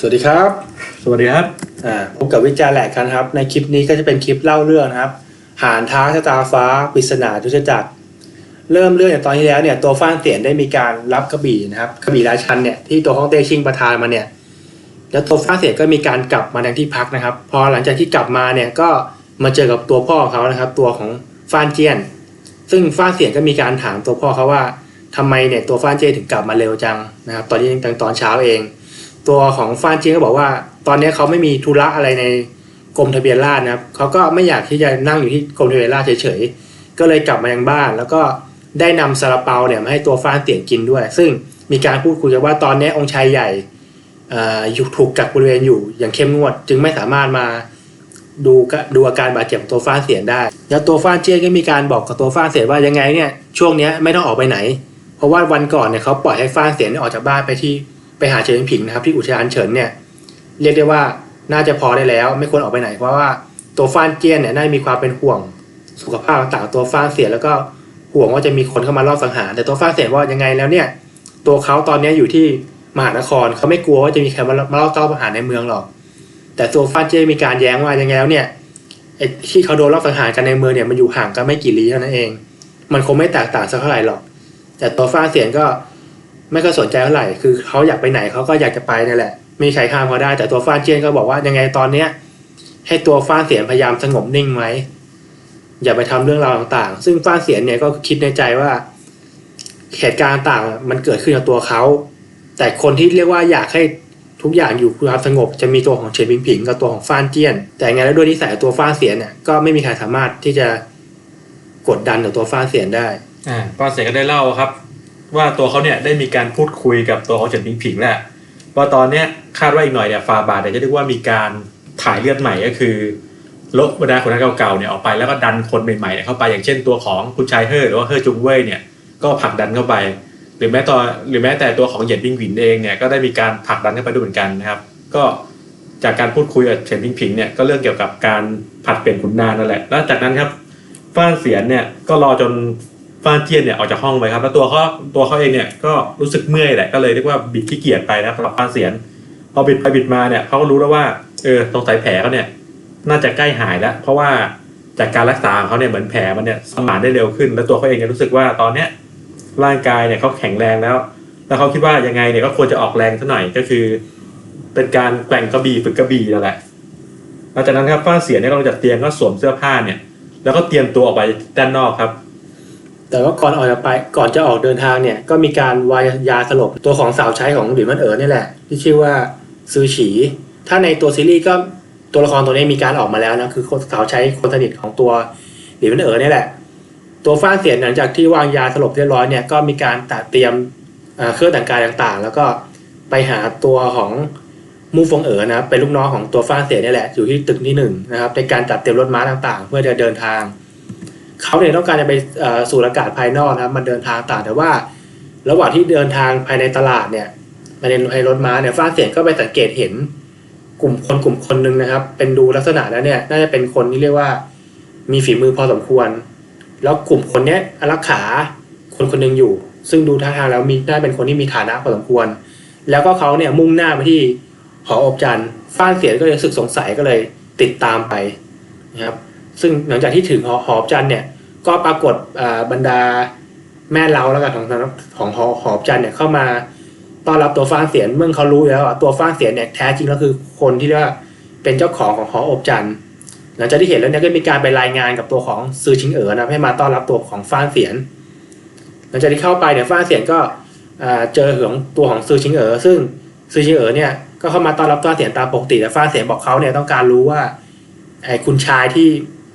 สวัสดีครับ สวัสดีครับอ่าพบกับวิจารณ์แหลกกันครับ ในคลิปนี้ก็จะเป็นคลิปเล่าเรื่องนะครับ หานท้าชะตาฟ้าปริศนาทุชจักร เริ่มเรื่องจากตอนที่แล้วเนี่ยตัวฟ้านเตียนได้มีการรับกระบี่นะครับกระบี่ราชันเนี่ยที่ตัวฮ่องเต้ชิงประทานมาเนี่ยแล้วตัวฟ้านเตียนก็มีการกลับมาในที่พักนะครับ พอหลังจากที่กลับมาเนี่ยก็มาเจอกับตัวพ่อของเขานะครับ ตัวของฟ้านเจียน ซึ่งฟ้านเตียนก็มีการถามตัวพ่อเขาว่าทำไมเนี่ยตัวฟ้านเจียนถึงกลับมาเร็วจังนะครับ ตอนนี้ตั้งตอนเช้าเอง ตัวของฟานเจียนก็บอกว่า ตอนนี้เขาไม่มีธุระอะไรในกรมทะเบียนราษฎร์นะครับเขาก็ไม่อยากที่จะนั่งอยู่ที่กรมทะเบียนราษฎร์เฉยๆก็เลยกลับมายังบ้าน แล้วก็ได้นำซาลาเปาเนี่ยมาให้ตัวฟานเตียนกินด้วย ซึ่งมีการพูดคุยกันว่าตอนนี้องค์ชายใหญ่อ่าอยู่ถูกกักบริเวณอยู่อย่างเข้มงวด จึงไม่สามารถมาดูกะดูอาการบาดเจ็บของตัวฟานเสียนได้ แล้วตัวฟานเจียก็มีการบอกกับตัวฟานเสียนว่ายังไงเนี่ยช่วงเนี้ยไม่ต้องออกไปไหน เพราะว่าวันก่อนเนี่ยเขาปล่อยให้ฟานเสียนเนี่ยออกจากบ้านไปที่ ไปหาเฉินผิงนะครับที่อุทยานเฉินเนี่ยเรียกได้ว่าน่าจะพอได้แล้ว ไม่ควรออกไปไหนเพราะว่าตัวฟ้านเจียนเนี่ยน่าจะมีความเป็นห่วงสุขภาพต่างตัวฟ้านเสียแล้วก็ห่วงว่าจะมีคนเข้ามาลอบสังหารแต่ตัวฟ้านเสียว่ายังไงแล้วเนี่ยตัวเขาตอนนี้อยู่ที่มหานครเขาไม่กลัวว่าจะมีใครมาลอบต้อบสังหารในเมืองหรอก แต่ตัวฟ้านเจียนมีการแย้งว่ายังไงแล้วเนี่ยไอ้ที่เขาโดนลอบสังหารกันในเมืองเนี่ยมันอยู่ห่างกันไม่กี่ลี้เท่านั้นเอง มันคงไม่แตกต่างสักเท่าไหร่หรอก แต่ตัวฟ้านเสียนก็ ไม่ค่อยสนใจเท่าไหร่คือเขาอยากไปไหนเขาก็อยากจะไปนั่นแหละ ไม่มีใครห้ามเขาได้ แต่ตัวฟ้านเจียนก็บอกว่ายังไงตอนเนี้ย ให้ตัวฟ้านเสียนพยายามสงบนิ่งไว้อย่าไปทำเรื่องราวต่างๆ ซึ่งฟ้านเสียนเนี่ยก็คิดในใจว่าเหตุการณ์ต่างๆมันเกิดขึ้นกับตัวเขา แต่คนที่เรียกว่าอยากให้ทุกอย่างอยู่ความสงบจะมีตัวของเฉินผิงผิงกับตัวของฟ้านเจี้ยน แต่ไงแล้วด้วยนิสัยตัวฟ้านเสียนเนี่ยก็ไม่มีใครสามารถที่จะกดดันกับตัวฟ้านเสียนได้อ่าป้านเสกก็ได้เล่าครับ ว่าตัวเขาเนี่ยได้มีการพูดคุยกับตัวของเฉินผิงผิงแหละว่าตอนเนี้ยคาดว่าอีกหน่อยเนี่ยฟาบาทเนี่ยจะเรียกว่ามีการถ่ายเลือดใหม่ก็คือลบบรรดาคนเก่าๆเนี่ยออกไปแล้วก็ดันคนใหม่ๆเนี่ยเข้าไปอย่างเช่นตัวของคุณชายเฮ่อหรือว่าเฮ่อจุงเว่ยเนี่ยก็ผลักดันเข้าไป หรือแม้ตัวหรือแม้แต่ตัวของเหยียนพิงผินเองเนี่ยก็ได้มีการผลักดันเข้าไปด้วยเหมือนกันนะครับ ก็จากการพูดคุยกับเฉินพิงผิงเนี่ยก็เรื่องเกี่ยวกับการผัดเปลี่ยนขุนนางนั่นแหละแล้วจากนั้นครับฟ้านเสียนเนี่ยก็รอจน ฟ้านเจียนเนี่ยออกจากห้องไปครับ แล้วตัวเขาตัวเขาเองเนี่ยก็รู้สึกเมื่อยแหละก็เลยเรียกว่าบิดขี้เกียจไปนะสำหรับฟ้านเสียนพอบิดไปบิดมาเนี่ยเขาก็รู้แล้วว่าเออตรงสายแผลเขาเนี่ยน่าจะใกล้หายแล้ว เพราะว่าจากการรักษาของเขาเนี่ยเหมือนแผลมันเนี่ยสมานได้เร็วขึ้น แล้วตัวเขาเองเนี่ยรู้สึกว่าตอนเนี้ยร่างกายเนี่ยเขาแข็งแรงแล้ว แล้วเขาคิดว่ายังไงเนี่ยก็ควรจะออกแรงสักหน่อยก็คือ เป็นการแกว่งกระบี่ฝึกกระบี่นั่นแหละหลังจากนั้นครับฟ้าเสียนเนี่ยก็ลงจากเตียงก็สวมเสื้อผ้าเนี่ย แล้วก็เตรียมตัวออกไปด้านนอกครับ แต่ว่าก่อนออกจากไปก่อนจะออกเดินทางเนี่ยก็มีการวายยาสลบตัวของสาวใช้ของหลินมันเอ๋อนี่แหละ ที่ชื่อว่าซือฉีถ้าในตัวซีรีส์ก็ตัวละครตัวนี้มีการออกมาแล้วนะคือสาวใช้คนสนิทของตัวหลินมันเอ๋อนี่แหละ ตัวฟ้านเสียนหลังจากที่วางยาสลบเรียบร้อยเนี่ยก็มีการตัดเตรียมเครื่องแต่งกายต่างๆ แล้วก็ไปหาตัวของมูฟงเอ๋อนะเป็นลูกน้องของตัวฟ้านเสียนนี่แหละอยู่ที่ตึกที่หนึ่งนะครับในการจัดเตรียมรถม้าต่างๆ เพื่อจะเดินทาง เขาเนี่ยต้องการจะไปสู่อากาศภายนอกนะครับมันเดินทางต่างแต่ว่า ระหว่างที่เดินทางภายในตลาดเนี่ยภายในภายในรถม้าเนี่ยฟ้าเสียงก็ไปสังเกตเห็นกลุ่มคนกลุ่มคนหนึ่งนะครับ เป็นดูลักษณะแล้วเนี่ยน่าจะเป็นคนที่เรียกว่ามีฝีมือพอสมควร แล้วกลุ่มคนเนี้ยอารักขาคนคนหนึ่งอยู่ ซึ่งดูท่าทางแล้วมีน่าเป็นคนที่มีฐานะพอสมควร แล้วก็เขาเนี่ยมุ่งหน้าไปที่หออบจันทร์ฟ้านเสียงก็เลยรู้สึกสงสัยก็เลยติดตามไปนะครับ ซึ่งหลังจากที่ถึงหอหอบจันเนี่ยก็ปรากฏบรรดาแม่เล้าแล้วกันของของหอหอบจันเนี่ยเข้ามาต้อนรับตัวฟ้านเสียนเมื่อเขารู้แล้วตัวฟ้านเสียนเนี่ยแท้จริงแล้วคือคนที่เรียกว่าเป็นเจ้าของของหออบจันหลังจากที่เห็นแล้วเนี่ยก็มีการไปรายงานกับตัวของซือชิงเอ๋อนะให้มาต้อนรับตัวของฟ้านเสียน หลังจากที่เข้าไปเนี่ยฟ้านเสียนก็เจอของตัวของซือชิงเอ๋อซึ่งซือชิงเอ๋อเนี่ยก็เข้ามาต้อนรับฟ้านเสียนตามปกติแต่ฟ้านเสียนบอกเขาเนี่ยต้องการรู้ว่าไอ้คุณชายที่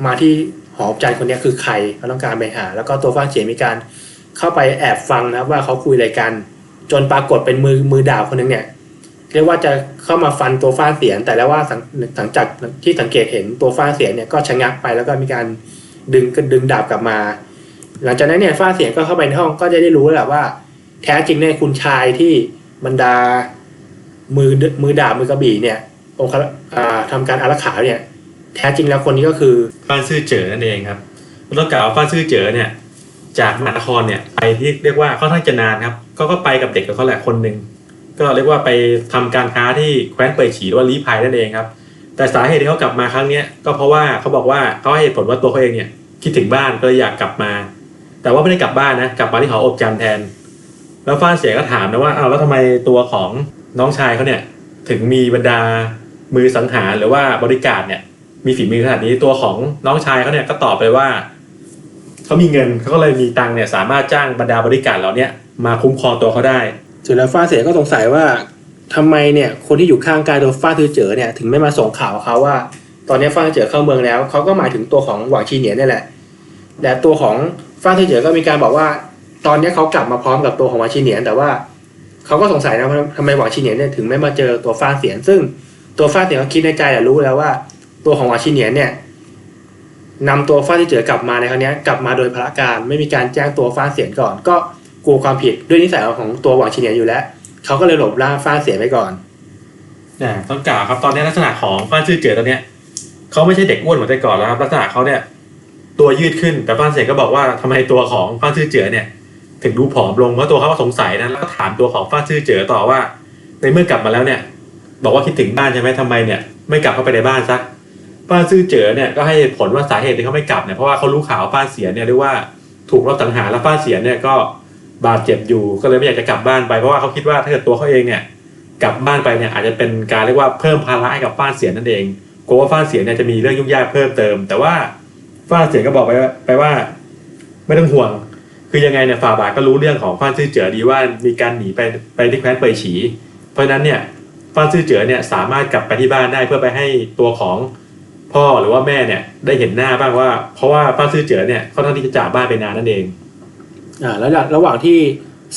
มาที่หอใจคนนี้คือใครเขาต้องการไปหา แล้วก็ตัวฟ้างเฉียมีการเข้าไปแอบฟังนะครับว่าเขาคุยอะไรกัน จนปรากฏเป็นมือมือดาบคนหนึงเนี่ยเรียกว่าจะเข้ามาฟันตัวฟ้าเสียน แต่แล้วว่าสังหลังจากที่สังเกตเห็นตัวฟ้าเสียนเนี่ยก็ชะงักไปแล้วก็มีการดึงดึงดาบกลับมา หลังจากนั้นเนี่ยฟ้าเสียนก็เข้าไปในห้องก็จะได้รู้แล้วแหละว่า แท้จริงเนี่ยคุณชายที่บรรดามือมือดาบมือกระบี่เนี่ยองค์ทำการอารักขาเนี่ย แท้จริงแล้วคนนี้ก็คือฟ้านซื่อเจ๋อนั่นเองครับต้องกล่าวว่าฟ้านซื่อเจ๋อเนี่ย จากมหานครเนี่ยไปที่เรียกว่าค่อนข้างจะนานครับก็ก็ไปกับเด็กกับเขาแหละคนหนึ่งก็เรียกว่าไปทำการค้าที่แคว้นเปยฉีหรือว่าลี้ภัยนั่นเองครับ แต่สาเหตุที่เขากลับมาครั้งเนี้ยก็เพราะว่าเขาบอกว่าเขาให้เหตุผลว่าตัวเขาเองเนี่ยคิดถึงบ้านก็เลยอยากกลับมา แต่ว่าไม่ได้กลับบ้านนะกลับมาที่หออบจันแทน แล้วฟ้านเสียก็ถามนะว่าเอาแล้วทำไมตัวของน้องชายเขาเนี่ยถึงมีบรรดามือสังหารหรือว่าบริการเนี่ย มีฝีมือขนาดนี้ตัวของน้องชายเขาเนี่ยก็ตอบไปว่าเขามีเงินเขาก็เลยมีตังค์เนี่ยสามารถจ้างบรรดาบริการเหล่านี้มาคุ้มครองตัวเขาได้สร็จแล้วฟ้าเสียก็สงสัยว่าทำไมเนี่ยคนที่อยู่ข้างกายโดยฟ้าทือเจ๋อเนี่ยถึงไม่มาส่งข่าวเขาว่า ตอนนี้ฟ้าเจ๋อเข้าเมืองแล้วเขาก็หมายถึงตัวของหวังชีเหนียนนี่แหละและตัวของฟ้าทือเจ๋อก็มีการบอกว่า ตอนนี้เขากลับมาพร้อมกับตัวของหวังชีเหนียนแต่ว่าเขาก็สงสัยนะว่าทำไมหวังชีเหนียนเนี่ยถึงไม่มาเจอตัวฟ้าเสียนซึ่งตัวฟ้าเสียนเขาคิดในใจแหละรู้แล้วว่า ตัวของวังชีเนียนเนี่ยนำตัวฟ้าที่เจอกลับมาในครั้งนี้กลับมาโดยพละการไม่มีการแจ้งตัวฟ้าเสียนก่อน ก็กลัวความผิดด้วยนิสัยของตัวหวังชีเนียนอยู่แล้วเขาก็เลยหลบล่าฟ้าเสียไปก่อนอ่ต้องกล่าวครับตอนนี้ลักษณะของฟ้านซื่อเจอตอนเนี้ยเขาไม่ใช่เด็กอ้วนเหมือนแต่ก่อนแล้วครับลักษณะเขาเนี่ย ตัวยืดขึ้นแต่ฟ้าเสียก็บอกว่าทำไมตัวของฟ้านซื่อเจอเนี่ย ถึงดูผอมลงเพราะตัวเขาก็สงสัยนะแล้วก็ถามตัวของฟ้านซื่อเจอต่อว่า ในเมื่อกลับมาแล้วเนี่ย บอกว่าคิดถึงบ้านใช่ไหมทำไมเนี่ย ไม่กลับเข้าไปในบ้านซะ ฟ้าซื่อเจ๋อเนี่ยก็ให้เหตุผลว่าสาเหตุที่เขาไม่กลับเนี่ยเพราะว่าเขารู้ข่าวว่าฟ้าเสียเนี่ยเรียกว่าถูกรอบสังหารแล้วฟ้าเสียเนี่ยก็บาดเจ็บอยู่ก็เลยไม่อยากจะกลับบ้านไปเพราะว่าเขาคิดว่าถ้าเกิดตัวเขาเองเนี่ยกลับบ้านไปเนี่ยอาจจะเป็นการเรียกว่าเพิ่มภาระให้กับฟ้าเสียนั่นเองกลัวว่าฟ้าเสียเนี่ยจะมีเรื่องยุ่งยากเพิ่มเติม แต่ว่าฟ้าเสียก็บอกไปว่าไปว่า ไม่ต้องห่วง คือยังไงเนี่ยฝ่าบาทก็รู้เรื่องของฟ้าซื่อเจ๋อดีว่ามีการหนีไปไปที่แคว้นเปยฉี เพราะฉะนั้นเนี่ยฟ้าซื่อเจ๋อเนี่ยสามารถกลับไปที่บ้านได้เพื่อไปให้ตัวของ พ่อหรือว่าแม่เนี่ย ได้เห็นหน้าบ้างว่า เพราะว่าฟ้านซื่อเจ๋อเนี่ยค่อนข้างที่จะจากบ้านไปนานนั่นเองอ่าแล้วระหว่างที่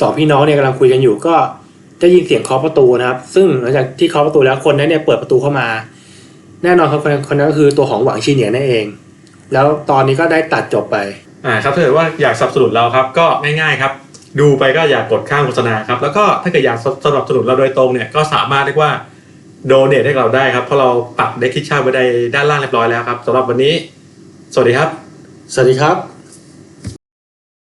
สองพี่น้องเนี่ยกำลังคุยกันอยู่ก็ได้ยินเสียงเคาะประตูนะครับ ซึ่งหลังจากที่เคาะประตูแล้วคนนั้นเนี่ยเปิดประตูเข้ามา แน่นอนครับคนนั้นคนนั้นก็คือตัวของหวังชีเหนียนนั่นเอง แล้วตอนนี้ก็ได้ตัดจบไปอ่าครับถ้าเกิดว่าอยากสนับสนุนเราครับ ก็ง่ายๆครับ ดูไปก็อย่ากกดข้ามโฆษณาครับแล้วก็ถ้าเกิดอยากสนับสนุนเราโดยตรงเนี่ยก็สามารถเรียกว่า โดเนทให้เราได้ครับ เพราะเราปักเด็กคิชชั่นไว้ในด้านล่างเรียบร้อยแล้วครับสำหรับวันนี้ สวัสดีครับ สวัสดีครับ